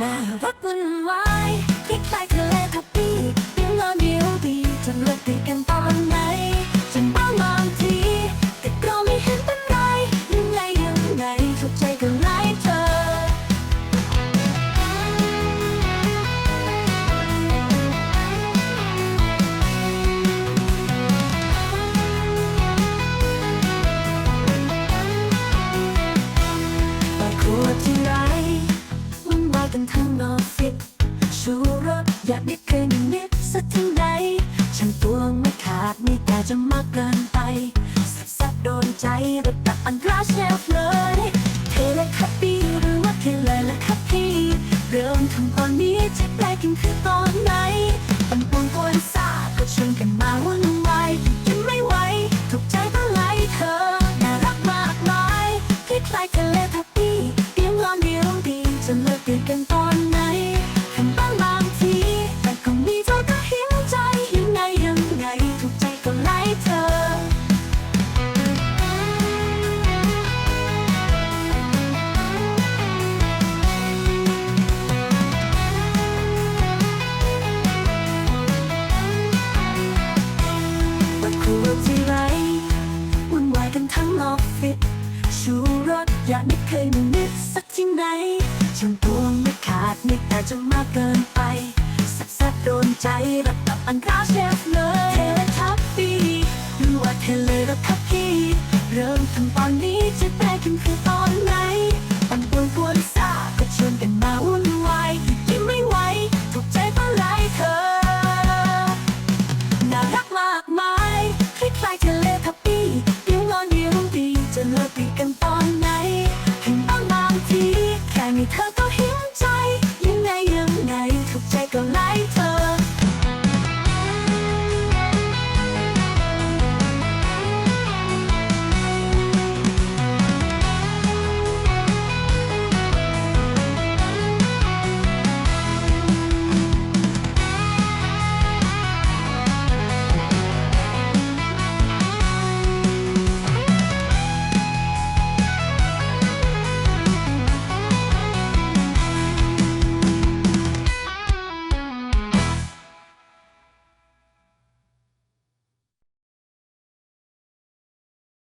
น่ารักวุ่นวายคลิกไปทะเลทับปี กันทั้งออฟฟิศชูรสอยากนิดเคยมีนิดสักที่ไหนฉันตัวไม่ขาดนี่แต่จะมากเกินไปสับสับโดนใจระดับอันตราเชฟเลยเทเลยครับพี่หรือว่าเทเลยละครับพี่เริ่มทำตอนนี้จะแปลกินคือตอนไหนปันปวนกวนซาก็ชวนกันมาวุ่นวายกินไม่ไหวถูกใจก็ไล่เธอน่ารักมากมายคลิกไลค์ วทีไรวุ่นวายกันทั้งออฟฟิศชูรสอยากไม่เคยมีนิดสักที่ไหนช่างตวงไม่ขาดนิดแต่จะมากเกินไปสับสับโดนใจระดับอันกราเชฟเลยเทเลทับปีดูว่าเทเลระทับพี่ เริ่มทำตอนนี้จะแปลกันคือตอนไหน me cup.